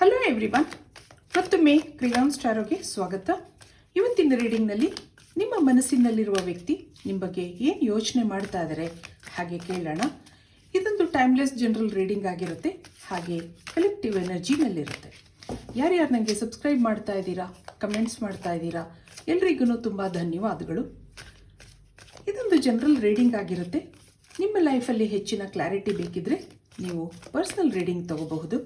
Hello everyone ಮತ್ತೊಮ್ಮೆ ಕ್ರಿಯಾನ್ ಸ್ಟಾರೋಗೆ ಸ್ವಾಗತ. ಇವತ್ತಿನ ರೀಡಿಂಗ್ನಲ್ಲಿ ನಿಮ್ಮ ಮನಸ್ಸಿನಲ್ಲಿರುವ ವ್ಯಕ್ತಿ ನಿಮ್ಮ ಬಗ್ಗೆ ಏನು ಯೋಚನೆ ಮಾಡ್ತಾ ಇದ್ದಾರೆ ಹಾಗೆ ಕೇಳೋಣ. ಇದೊಂದು ಟೈಮ್ಲೆಸ್ ಜನರಲ್ ರೀಡಿಂಗ್ ಆಗಿರುತ್ತೆ. ಹಾಗೆ ಕಲೆಕ್ಟಿವ್ ಎನರ್ಜಿನಲ್ಲಿರುತ್ತೆ ಯಾರ್ಯಾರು ನನಗೆ ಸಬ್ಸ್ಕ್ರೈಬ್ ಮಾಡ್ತಾ ಇದ್ದೀರಾ ಕಮೆಂಟ್ಸ್ ಮಾಡ್ತಾ ಇದ್ದೀರಾ, ಎಲ್ರಿಗೂ ತುಂಬ ಧನ್ಯವಾದಗಳು. ಇದೊಂದು ಜನರಲ್ ರೀಡಿಂಗ್ ಆಗಿರುತ್ತೆ. ನಿಮ್ಮ ಲೈಫಲ್ಲಿ ಹೆಚ್ಚಿನ ಕ್ಲಾರಿಟಿ ಬೇಕಿದ್ರೆ ನೀವು ಪರ್ಸ್ನಲ್ ರೀಡಿಂಗ್ ತಗೋಬಹುದು.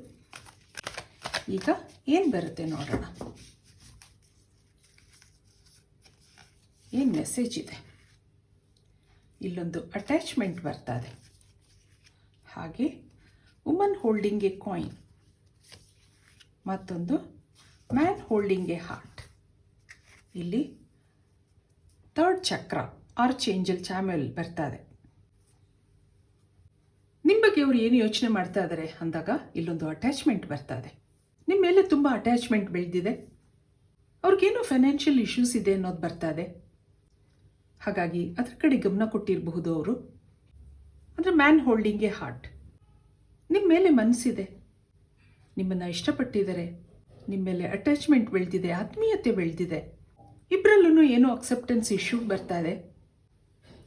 ಈಗ ಏನು ಬರುತ್ತೆ ನೋಡೋಣ. ಏನು ಮೆಸೇಜ್ ಇದೆ? ಇಲ್ಲೊಂದು ಅಟ್ಯಾಚ್ಮೆಂಟ್ ಬರ್ತಾ ಇದೆ. ಹಾಗೆ ವುಮನ್ ಹೋಲ್ಡಿಂಗ್ ಎ ಕಾಯಿನ್ ಮತ್ತೊಂದು ಮ್ಯಾನ್ ಹೋಲ್ಡಿಂಗ್ ಎ ಹಾರ್ಟ್ ಇಲ್ಲಿ ಥರ್ಡ್ ಚಕ್ರ ಆರ್ಚ್ ಏಂಜಲ್ ಚಾಮೆಲ್ ಬರ್ತಾ ಇದೆ. ನಿಮ್ಮ ಬಗ್ಗೆ ಅವ್ರು ಏನು ಯೋಚನೆ ಮಾಡ್ತಾ ಇದ್ದಾರೆ ಅಂದಾಗ ಇಲ್ಲೊಂದು ಅಟ್ಯಾಚ್ಮೆಂಟ್ ಬರ್ತಾ ಇದೆ. ನಿಮ್ಮ ಮೇಲೆ ತುಂಬ ಅಟ್ಯಾಚ್ಮೆಂಟ್ ಬೆಳೆದಿದೆ. ಅವ್ರಿಗೇನೋ ಫೈನಾನ್ಷಿಯಲ್ ಇಶ್ಯೂಸ್ ಇದೆ ಅನ್ನೋದು ಬರ್ತಾ ಇದೆ. ಹಾಗಾಗಿ ಅದರ ಕಡೆ ಗಮನ ಕೊಟ್ಟಿರಬಹುದು ಅವರು. ಅಂದರೆ ಮ್ಯಾನ್ ಹೋಲ್ಡಿಂಗ್ ಹಾರ್ಟ್ ನಿಮ್ಮ ಮೇಲೆ ಮನಸ್ಸಿದೆ ನಿಮ್ಮನ್ನು ಇಷ್ಟಪಟ್ಟಿದ್ದಾರೆ. ನಿಮ್ಮ ಮೇಲೆ ಅಟ್ಯಾಚ್ಮೆಂಟ್ ಬೆಳೆದಿದೆ, ಆತ್ಮೀಯತೆ ಬೆಳೆದಿದೆ. ಇಬ್ಬರಲ್ಲೂ ಏನೋ ಅಕ್ಸೆಪ್ಟೆನ್ಸ್ ಇಶ್ಯೂ ಬರ್ತಾ ಇದೆ.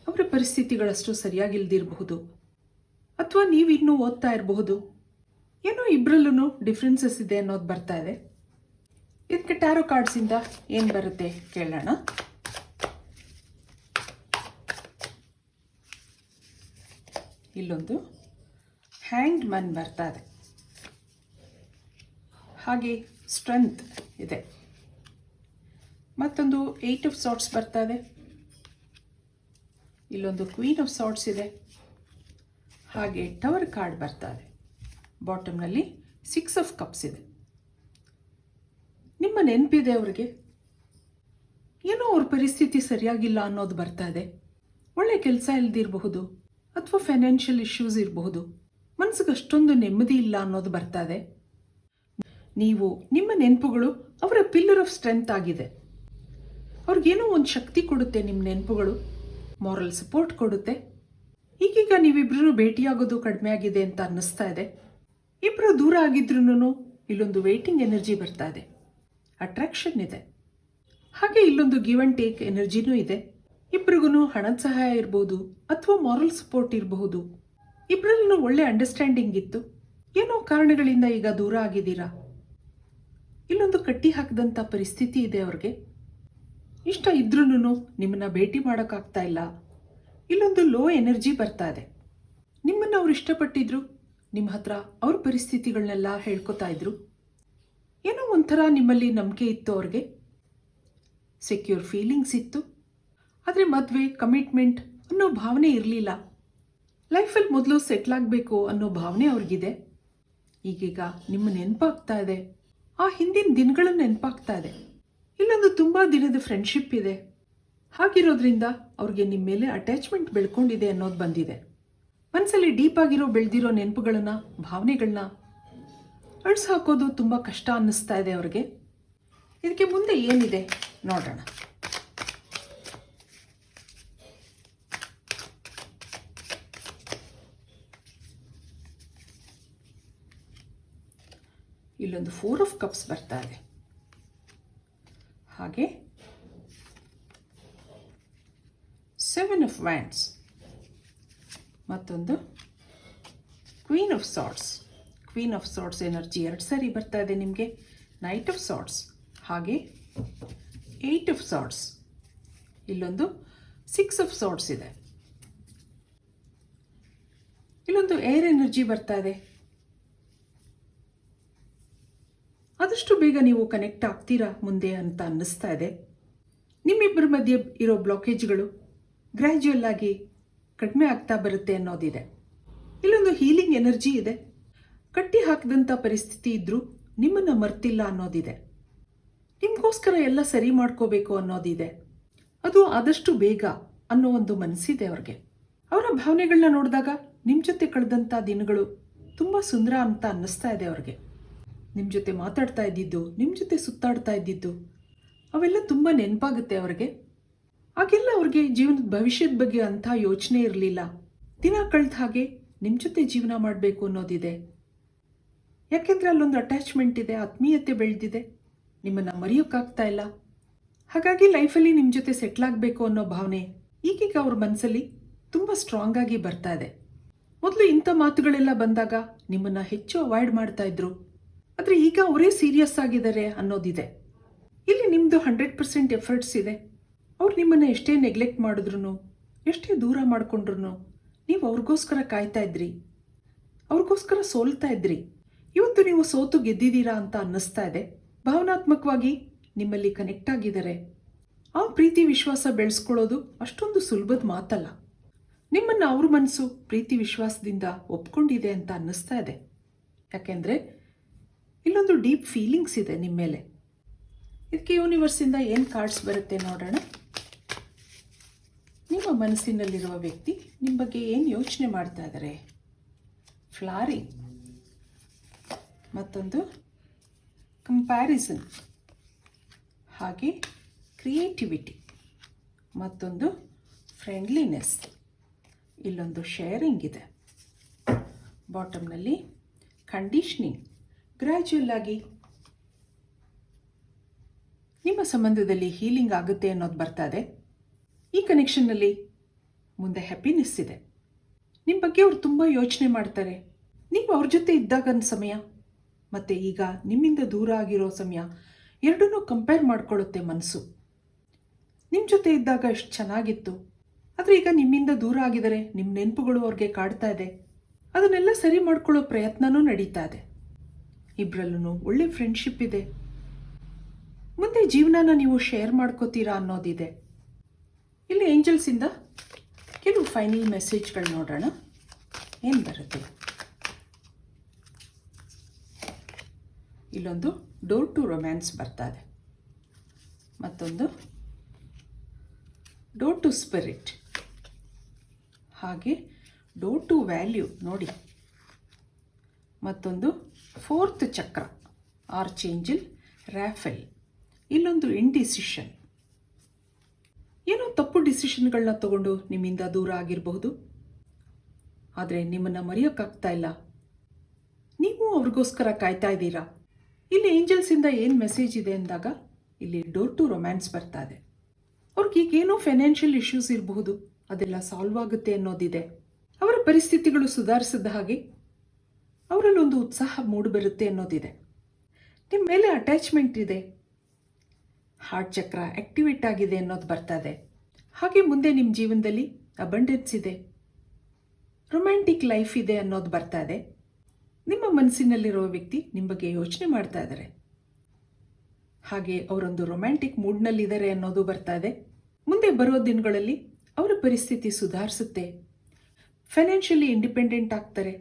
ಅವರ ಪರಿಸ್ಥಿತಿಗಳಷ್ಟು ಸರಿಯಾಗಿಲ್ದಿರಬಹುದು. ಅಥವಾ ನೀವು ಇನ್ನೂ ಓದ್ತಾ ಇರಬಹುದು. ಏನೋ ಇಬ್ಬರಲ್ಲೂ ಡಿಫ್ರೆನ್ಸಸ್ ಇದೆ ಅನ್ನೋದು ಬರ್ತಾ ಇದೆ. ಇದಕ್ಕೆ ಟ್ಯಾರೋ ಕಾರ್ಡ್ಸಿಂದ ಏನು ಬರುತ್ತೆ ಕೇಳೋಣ. ಇಲ್ಲೊಂದು ಹ್ಯಾಂಗ್ ಮನ್ ಬರ್ತಾ ಇದೆ. ಹಾಗೆ ಸ್ಟ್ರೆಂತ್ ಇದೆ. ಮತ್ತೊಂದು ಏಯ್ಟ್ ಆಫ್ ಸಾಟ್ಸ್ ಬರ್ತಾ ಇದೆ. ಇಲ್ಲೊಂದು ಕ್ವೀನ್ ಆಫ್ ಸಾಟ್ಸ್ ಇದೆ. ಹಾಗೆ ಟವರ್ ಕಾರ್ಡ್ ಬರ್ತಾ ಇದೆ. ಬಾಟಮ್ನಲ್ಲಿ ಸಿಕ್ಸ್ ಆಫ್ ಕಪ್ಸ್ ಇದೆ. ನಿಮ್ಮ ನೆನಪಿದೆ ಅವರಿಗೆ? ಏನೋ ಅವ್ರ ಪರಿಸ್ಥಿತಿ ಸರಿಯಾಗಿಲ್ಲ ಅನ್ನೋದು ಬರ್ತಾ ಇದೆ. ಒಳ್ಳೆ ಕೆಲಸ ಇಲ್ದಿರಬಹುದು ಅಥವಾ ಫೈನಾನ್ಷಿಯಲ್ ಇಶ್ಯೂಸ್ ಇರಬಹುದು. ಮನಸ್ಸಿಗೆ ಅಷ್ಟೊಂದು ನೆಮ್ಮದಿ ಇಲ್ಲ ಅನ್ನೋದು ಬರ್ತಾ ಇದೆ. ನೀವು, ನಿಮ್ಮ ನೆನಪುಗಳು ಅವರ ಪಿಲ್ಲರ್ ಆಫ್ ಸ್ಟ್ರೆಂತ್ ಆಗಿದೆ. ಅವ್ರಿಗೇನೋ ಒಂದು ಶಕ್ತಿ ಕೊಡುತ್ತೆ ನಿಮ್ಮ ನೆನಪುಗಳು. ಮಾರಲ್ ಸಪೋರ್ಟ್ ಕೊಡುತ್ತೆ. ಈಗೀಗ ನೀವಿಬ್ಬರೂ ಭೇಟಿಯಾಗೋದು ಕಡಿಮೆ ಆಗಿದೆ ಅಂತ ಅನ್ನಿಸ್ತಾ ಇದೆ. ಇಬ್ಬರು ದೂರ ಆಗಿದ್ರೂ ಇಲ್ಲೊಂದು ವೇಟಿಂಗ್ ಎನರ್ಜಿ ಬರ್ತಾ ಇದೆ. ಅಟ್ರಾಕ್ಷನ್ ಇದೆ. ಹಾಗೆ ಇಲ್ಲೊಂದು ಗಿವ್ ಅಂಡ್ ಟೇಕ್ ಎನರ್ಜಿನೂ ಇದೆ. ಇಬ್ರಿಗೂ ಹಣದ ಸಹಾಯ ಇರ್ಬೋದು ಅಥವಾ ಮಾರಲ್ ಸಪೋರ್ಟ್ ಇರಬಹುದು. ಇಬ್ಬರಲ್ಲೂ ಒಳ್ಳೆ ಅಂಡರ್ಸ್ಟ್ಯಾಂಡಿಂಗ್ ಇತ್ತು. ಏನೋ ಕಾರಣಗಳಿಂದ ಈಗ ದೂರ ಆಗಿದ್ದೀರಾ? ಇಲ್ಲೊಂದು ಕಟ್ಟಿ ಹಾಕಿದಂಥ ಪರಿಸ್ಥಿತಿ ಇದೆ ಅವ್ರಿಗೆ. ಇಷ್ಟ ಇದ್ರೂ ನಿಮ್ಮನ್ನು ಭೇಟಿ ಮಾಡೋಕ್ಕಾಗ್ತಾ ಇಲ್ಲ. ಇಲ್ಲೊಂದು ಲೋ ಎನರ್ಜಿ ಬರ್ತಾ ಇದೆ. ನಿಮ್ಮನ್ನು ಅವ್ರು ಇಷ್ಟಪಟ್ಟಿದ್ರು ನಿಮ್ಮ ಹತ್ರ ಅವ್ರ ಪರಿಸ್ಥಿತಿಗಳನ್ನೆಲ್ಲ ಹೇಳ್ಕೊತಾ ಇದ್ರು? ಏನೋ ಒಂಥರ ನಿಮ್ಮಲ್ಲಿ ನಂಬಿಕೆ ಇತ್ತು ಅವ್ರಿಗೆ? ಸೆಕ್ಯೂರ್ ಫೀಲಿಂಗ್ಸ್ ಇತ್ತು. ಆದರೆ ಮದುವೆ ಕಮಿಟ್ಮೆಂಟ್ ಅನ್ನೋ ಭಾವನೆ ಇರಲಿಲ್ಲ. ಲೈಫಲ್ಲಿ ಮೊದಲು ಸೆಟ್ಲ್ ಆಗಬೇಕು ಅನ್ನೋ ಭಾವನೆ ಅವ್ರಿಗಿದೆ. ಈಗೀಗ ನಿಮ್ಮ ನೆನಪಾಗ್ತಾ ಇದೆ. ಆ ಹಿಂದಿನ ದಿನಗಳು ನೆನಪಾಗ್ತಾ ಇದೆ. ಇಲ್ಲೊಂದು ತುಂಬ ದಿನದ ಫ್ರೆಂಡ್ಶಿಪ್ ಇದೆ. ಹಾಗಿರೋದ್ರಿಂದ ಅವ್ರಿಗೆ ನಿಮ್ಮ ಮೇಲೆ ಅಟ್ಯಾಚ್ಮೆಂಟ್ ಬೆಳ್ಕೊಂಡಿದೆ ಅನ್ನೋದು ಬಂದಿದೆ. ಮನಸ್ಸಲ್ಲಿ ಡೀಪ್ ಆಗಿರೋ ಬೆಳೆದಿರೋ ನೆನಪುಗಳನ್ನ ಭಾವನೆಗಳನ್ನ ಅಳ್ಸಿ ಹಾಕೋದು ತುಂಬ ಕಷ್ಟ ಅನ್ನಿಸ್ತಾ ಇದೆ ಅವ್ರಿಗೆ. ಇದಕ್ಕೆ ಮುಂದೆ ಏನಿದೆ ನೋಡೋಣ. ಇಲ್ಲೊಂದು ಫೋರ್ ಆಫ್ ಕಪ್ಸ್ ಬರ್ತಾ ಇದೆ. ಹಾಗೆ ಸೆವೆನ್ ಆಫ್ ವ್ಯಾಂಡ್ಸ್ ಮತ್ತೊಂದು. Queen of swords queen of swords energy ಎರಡು ಸಾರಿ ಬರ್ತಾ ಇದೆ ನಿಮಗೆ. ನೈಟ್ ಆಫ್ ಸಾಟ್ಸ್ ಹಾಗೆ ಏಯ್ಟ್ ಆಫ್ ಸಾಟ್ಸ್ ಇಲ್ಲೊಂದು ಸಿಕ್ಸ್ ಆಫ್ ಸಾರ್ಟ್ಸ್ ಇದೆ. ಇಲ್ಲೊಂದು ಏರ್ ಎನರ್ಜಿ ಬರ್ತಾ ಇದೆ. ಆದಷ್ಟು ಬೇಗ ನೀವು ಕನೆಕ್ಟ್ ಆಗ್ತೀರಾ ಮುಂದೆ ಅಂತ ಅನ್ನಿಸ್ತಾ ಇದೆ. ನಿಮ್ಮಿಬ್ಬರ ಮಧ್ಯೆ ಇರೋ ಬ್ಲಾಕೇಜ್ಗಳು ಗ್ರ್ಯಾಜುವಲ್ ಆಗಿ ಕಡಿಮೆ ಆಗ್ತಾ ಬರುತ್ತೆ ಅನ್ನೋದಿದೆ. ಇಲ್ಲೊಂದು ಹೀಲಿಂಗ್ ಎನರ್ಜಿ ಇದೆ. ಕಟ್ಟಿ ಹಾಕಿದಂಥ ಪರಿಸ್ಥಿತಿ ಇದ್ದರೂ ನಿಮ್ಮನ್ನು ಮರ್ತಿಲ್ಲ ಅನ್ನೋದಿದೆ. ನಿಮಗೋಸ್ಕರ ಎಲ್ಲ ಸರಿ ಮಾಡ್ಕೋಬೇಕು ಅನ್ನೋದಿದೆ. ಅದು ಆದಷ್ಟು ಬೇಗ ಅನ್ನೋ ಒಂದು ಮನಸ್ಸಿದೆ ಅವ್ರಿಗೆ. ಅವರ ಭಾವನೆಗಳನ್ನ ನೋಡಿದಾಗ ನಿಮ್ಮ ಜೊತೆ ಕಳೆದಂಥ ದಿನಗಳು ತುಂಬ ಸುಂದರ ಅಂತ ಅನ್ನಿಸ್ತಾ ಇದೆ ಅವ್ರಿಗೆ. ನಿಮ್ಮ ಜೊತೆ ಮಾತಾಡ್ತಾ ಇದ್ದಿದ್ದು ನಿಮ್ಮ ಜೊತೆ ಸುತ್ತಾಡ್ತಾ ಇದ್ದಿದ್ದು, ಅವೆಲ್ಲ ತುಂಬ ನೆನಪಾಗುತ್ತೆ ಅವ್ರಿಗೆ. ಆಗೆಲ್ಲ ಅವ್ರಿಗೆ ಜೀವನದ ಭವಿಷ್ಯದ ಬಗ್ಗೆ ಅಂಥ ಯೋಚನೆ ಇರಲಿಲ್ಲ. ದಿನ ಕಳೆದ ಹಾಗೆ ನಿಮ್ಮ ಜೊತೆ ಜೀವನ ಮಾಡಬೇಕು ಅನ್ನೋದಿದೆ. ಯಾಕೆಂದರೆ ಅಲ್ಲೊಂದು ಅಟ್ಯಾಚ್ಮೆಂಟ್ ಇದೆ, ಆತ್ಮೀಯತೆ ಬೆಳೆದಿದೆ. ನಿಮ್ಮನ್ನು ಮರೆಯೋಕ್ಕಾಗ್ತಾ ಇಲ್ಲ. ಹಾಗಾಗಿ ಲೈಫಲ್ಲಿ ನಿಮ್ಮ ಜೊತೆ ಸೆಟ್ಲ್ ಆಗಬೇಕು ಅನ್ನೋ ಭಾವನೆ ಈಗೀಗ ಅವ್ರ ಮನಸ್ಸಲ್ಲಿ ತುಂಬ ಸ್ಟ್ರಾಂಗ್ ಆಗಿ ಬರ್ತಾ ಇದೆ. ಮೊದಲು ಇಂಥ ಮಾತುಗಳೆಲ್ಲ ಬಂದಾಗ ನಿಮ್ಮನ್ನು ಹೆಚ್ಚು ಅವಾಯ್ಡ್ ಮಾಡ್ತಾ ಇದ್ರು. ಆದರೆ ಈಗ ಅವರೇ ಸೀರಿಯಸ್ ಆಗಿದ್ದಾರೆ ಅನ್ನೋದಿದೆ. ಇಲ್ಲಿ ನಿಮ್ಮದು ಹಂಡ್ರೆಡ್ ಪರ್ಸೆಂಟ್ ಎಫರ್ಟ್ಸ್ ಇದೆ. ಅವ್ರು ನಿಮ್ಮನ್ನು ಎಷ್ಟೇ ನೆಗ್ಲೆಕ್ಟ್ ಮಾಡಿದ್ರು ಎಷ್ಟೇ ದೂರ ಮಾಡಿಕೊಂಡ್ರು ನೀವು ಅವ್ರಿಗೋಸ್ಕರ ಕಾಯ್ತಾ ಇದ್ರಿ. ಅವ್ರಿಗೋಸ್ಕರ ಸೋಲ್ತಾ ಇದ್ರಿ. ಇವತ್ತು ನೀವು ಸೋತು ಗೆದ್ದಿದ್ದೀರಾ ಅಂತ ಅನ್ನಿಸ್ತಾ ಇದೆ. ಭಾವನಾತ್ಮಕವಾಗಿ ನಿಮ್ಮಲ್ಲಿ ಕನೆಕ್ಟ್ ಆಗಿದ್ದಾರೆ. ಆ ಪ್ರೀತಿ ವಿಶ್ವಾಸ ಬೆಳೆಸ್ಕೊಳ್ಳೋದು ಅಷ್ಟೊಂದು ಸುಲಭದ ಮಾತಲ್ಲ. ನಿಮ್ಮನ್ನು ಅವ್ರ ಮನಸ್ಸು ಪ್ರೀತಿ ವಿಶ್ವಾಸದಿಂದ ಒಪ್ಕೊಂಡಿದೆ ಅಂತ ಅನ್ನಿಸ್ತಾ ಇದೆ. ಯಾಕೆಂದರೆ, ಇಲ್ಲೊಂದು ಡೀಪ್ ಫೀಲಿಂಗ್ಸ್ ಇದೆ ನಿಮ್ಮ ಮೇಲೆ ಇದಕ್ಕೆ ಯೂನಿವರ್ಸಿಂದ ಏನು ಕಾರ್ಡ್ಸ್ ಬರುತ್ತೆ ನೋಡೋಣ. ನಿಮ್ಮ ಮನಸ್ಸಿನಲ್ಲಿರುವ ವ್ಯಕ್ತಿ ನಿಮ್ಮ ಬಗ್ಗೆ ಏನು ಯೋಚನೆ ಮಾಡ್ತಾ ಇದ್ದಾರೆ ಫ್ಲಾರಿಂಗ್ ಮತ್ತೊಂದು ಕಂಪ್ಯಾರಿಸನ್ ಹಾಗೆ ಕ್ರಿಯೇಟಿವಿಟಿ ಮತ್ತೊಂದು ಫ್ರೆಂಡ್ಲಿನೆಸ್ ಇಲ್ಲೊಂದು ಶೇರಿಂಗ್ ಇದೆ. ಬಾಟಮ್ನಲ್ಲಿ ಕಂಡೀಷ್ನಿಂಗ್ ಗ್ರ್ಯಾಜುಯಲ್ ಆಗಿ ನಿಮ್ಮ ಸಂಬಂಧದಲ್ಲಿ ಹೀಲಿಂಗ್ ಆಗುತ್ತೆ ಅನ್ನೋದು ಬರ್ತಾ ಇದೆ. ಈ ಕನೆಕ್ಷನ್ನಲ್ಲಿ ಮುಂದೆ ಹ್ಯಾಪಿನೆಸ್ ಇದೆ. ನಿಮ್ಮ ಬಗ್ಗೆ ಅವ್ರು ತುಂಬ ಯೋಚನೆ ಮಾಡ್ತಾರೆ. ನೀವು ಅವ್ರ ಜೊತೆ ಇದ್ದಾಗ ಸಮಯ, ಮತ್ತು ಈಗ ನಿಮ್ಮಿಂದ ದೂರ ಆಗಿರೋ ಸಮಯ ಎರಡನ್ನೂ ಕಂಪೇರ್ ಮಾಡ್ಕೊಳ್ಳುತ್ತೆ ಮನಸ್ಸು ನಿಮ್ಮ ಜೊತೆ ಇದ್ದಾಗ ಎಷ್ಟು ಚೆನ್ನಾಗಿತ್ತು. ಆದರೆ ಈಗ ನಿಮ್ಮಿಂದ ದೂರ ಆಗಿದರೆ ನಿಮ್ಮ ನೆನಪುಗಳು ಅವ್ರಿಗೆ ಕಾಡ್ತಾ ಇದೆ. ಅದನ್ನೆಲ್ಲ ಸರಿ ಮಾಡ್ಕೊಳ್ಳೋ ಪ್ರಯತ್ನವೂ ನಡೀತಾ ಇದೆ. ಇಬ್ಬರಲ್ಲೂ ಒಳ್ಳೆ ಫ್ರೆಂಡ್ಶಿಪ್ ಇದೆ. ಮುಂದೆ ಜೀವನನ ನೀವು ಶೇರ್ ಮಾಡ್ಕೋತೀರಾ ಅನ್ನೋದಿದೆ. ಇಲ್ಲಿ ಏಂಜಲ್ಸಿಂದ ಕೆಲವು ಫೈನಲ್ ಮೆಸೇಜ್ಗಳು ನೋಡೋಣ. ಏನು ಬರುತ್ತೆ? ಇಲ್ಲೊಂದು ಡೋರ್ ಟು ರೊಮ್ಯಾನ್ಸ್ ಬರ್ತಾ ಇದೆ. ಮತ್ತೊಂದು ಡೋರ್ ಟು ಸ್ಪಿರಿಟ್. ಹಾಗೆ ಡೋರ್ ಟು ವ್ಯಾಲ್ಯೂ ನೋಡಿ. ಮತ್ತೊಂದು ಫೋರ್ತ್ ಚಕ್ರ ಆರ್ಚೇಂಜಲ್ ರ್ಯಾಫೆಲ್ ಇಲ್ಲೊಂದು ಇಂಡಿಸಿಷನ್. ಏನೋ ತಪ್ಪು ಡಿಸಿಷನ್ಗಳನ್ನ ತಗೊಂಡು ನಿಮ್ಮಿಂದ ದೂರ ಆಗಿರಬಹುದು. ಆದರೆ ನಿಮ್ಮನ್ನು ಮರೆಯೋಕ್ಕಾಗ್ತಾ ಇಲ್ಲ. ನೀವು ಅವ್ರಿಗೋಸ್ಕರ ಕಾಯ್ತಾ ಇದ್ದೀರಾ? ಇಲ್ಲಿ ಏಂಜಲ್ಸಿಂದ ಏನು ಮೆಸೇಜ್ ಇದೆ ಅಂದಾಗ, ಇಲ್ಲಿ ಡೋರ್ ಟು ರೊಮ್ಯಾನ್ಸ್ ಬರ್ತಾ ಇದೆ. ಅವ್ರಿಗೆ ಈಗೇನೋ ಫೈನಾನ್ಷಿಯಲ್ ಇಶ್ಯೂಸ್ ಇರಬಹುದು. ಅದೆಲ್ಲ ಸಾಲ್ವ್ ಆಗುತ್ತೆ ಅನ್ನೋದಿದೆ. ಅವರ ಪರಿಸ್ಥಿತಿಗಳು ಸುಧಾರಿಸಿದ ಹಾಗೆ ಅವರಲ್ಲೊಂದು ಉತ್ಸಾಹ ಮೂಡಿಬರುತ್ತೆ ಅನ್ನೋದಿದೆ. ನಿಮ್ಮ ಮೇಲೆ ಅಟ್ಯಾಚ್ಮೆಂಟ್ ಇದೆ. ಹಾರ್ಟ್ ಚಕ್ರ ಆಕ್ಟಿವೇಟ್ ಆಗಿದೆ ಅನ್ನೋದು ಬರ್ತಾ ಇದೆ. ಹಾಗೆ ಮುಂದೆ ನಿಮ್ಮ ಜೀವನದಲ್ಲಿ ಅಬಂಡೆನ್ಸ್ ಇದೆ. ರೊಮ್ಯಾಂಟಿಕ್ ಲೈಫ್ ಇದೆ ಅನ್ನೋದು ಬರ್ತಾ ಇದೆ. ನಿಮ್ಮ ಮನಸ್ಸಿನಲ್ಲಿರುವ ವ್ಯಕ್ತಿ ನಿಮ್ಮ ಬಗ್ಗೆ ಯೋಚನೆ ಮಾಡ್ತಾ ಇದ್ದಾರೆ. ಹಾಗೆ ಅವರೊಂದು ರೊಮ್ಯಾಂಟಿಕ್ ಮೂಡ್ನಲ್ಲಿದ್ದಾರೆ ಅನ್ನೋದು ಬರ್ತಾ ಇದೆ. ಮುಂದೆ ಬರೋ ದಿನಗಳಲ್ಲಿ ಅವರ ಪರಿಸ್ಥಿತಿ ಸುಧಾರಿಸುತ್ತೆ. ಫೈನಾನ್ಷಿಯಲಿ ಇಂಡಿಪೆಂಡೆಂಟ್ ಆಗ್ತಾರೆ.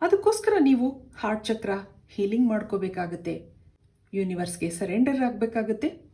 ಅದಕ್ಕೋಸ್ಕರ ನೀವು ಹಾರ್ಟ್ ಚಕ್ರ ಹೀಲಿಂಗ್ ಮಾಡ್ಕೋಬೇಕಾಗುತ್ತೆ. ಯೂನಿವರ್ಸ್ಗೆ ಸರೆಂಡರ್ ಆಗಬೇಕಾಗತ್ತೆ.